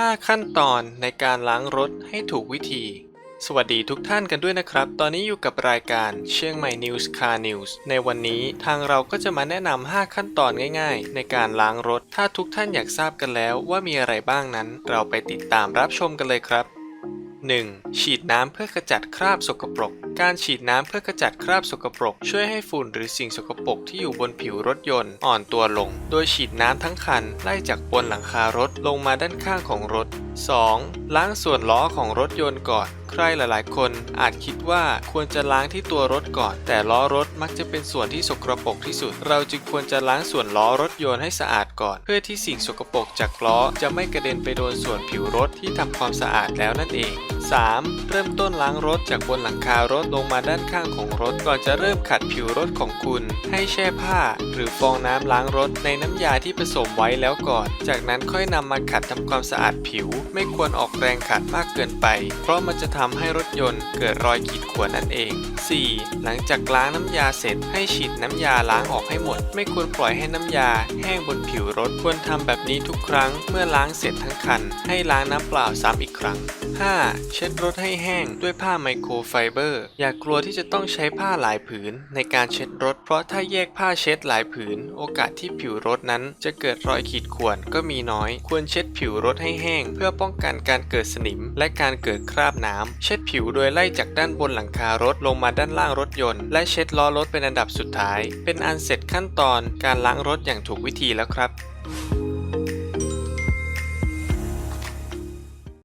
5 ขั้นตอนในการล้างรถให้ถูกวิธี สวัสดีทุกท่านกันด้วยนะครับ ตอนนี้อยู่กับรายการเชียงใหม่ News Car News ในวันนี้ทางเราก็จะมาแนะนำ 5 ขั้นตอนง่ายๆ ในการล้างรถ ถ้าทุกท่านอยากทราบกันแล้วว่ามีอะไรบ้างนั้น เราไปติดตามรับชมกันเลยครับ 1. ฉีดน้ำเพื่อขจัดคราบสกปรก การฉีดน้ำเพื่อขจัดคราบสกปรก ช่วยให้ฝุ่นหรือสิ่งสกปรกที่อยู่บนผิวรถยนต์อ่อนตัวลง โดยฉีดน้ำทั้งคันไล่จากบนหลังคารถลงมาด้านข้างของรถ 2. ล้างส่วนล้อของรถยนต์ก่อน ใครหลายๆ คนอาจคิดว่าควรจะล้างที่ตัวรถก่อน แต่ล้อรถมักจะเป็นส่วนที่สกปรกที่สุด เราจึงควรจะล้างส่วนล้อรถยนต์ให้สะอาดก่อน เพื่อที่สิ่งสกปรกจากล้อจะไม่กระเด็นไปโดนส่วนผิวรถที่ทำความสะอาดแล้วนั่นเอง 3. เริ่มต้นล้างรถจากบนหลังคารถลงมาด้านข้างของรถก่อนจะเริ่มขัดผิวรถของคุณ ให้แช่ผ้า หรือฟองน้ำล้างรถในน้ำยาที่ผสมไว้แล้วก่อน จากนั้นค่อยนำมาขัดทำความสะอาดผิว ไม่ควรออกแรงขัดมากเกินไป เพราะมันจะทำให้รถยนต์เกิดรอยขีดข่วนนั่นเอง 4. หลังจากล้างน้ำยาเสร็จ ให้ฉีดน้ำยาล้างออกให้หมด ไม่ควรปล่อยให้น้ำยา แห้งบนผิวรถควรทำแบบนี้ทุกครั้ง เมื่อล้างเสร็จทั้งคัน ให้ล้างน้ำเปล่าซ้ำอีกครั้ง 5. เช็ดรถให้แห้งด้วยผ้าไมโครไฟเบอร์ อย่ากกลัวที่จะต้องใช้ผ้าหลายผืน ในการเช็ดรถ เพราะถ้าแยกผ้าเช็ดหลายผืน โอกาสที่ผิวรถนั้น จะเกิดรอยขีดข่วนก็มีน้อย ควรเช็ดผิวรถให้แห้ง เพื่อป้องกันการเกิดสนิม และการเกิดคราบน้ำเช็ดผิวโดยไล่จากด้านบนหลังคารถลงมาด้านล่างรถยนต์ และเช็ดล้อรถเป็นอันดับสุดท้าย เป็นอันเสร็จขั้นตอนการล้างรถอย่างถูกวิธีแล้วครับ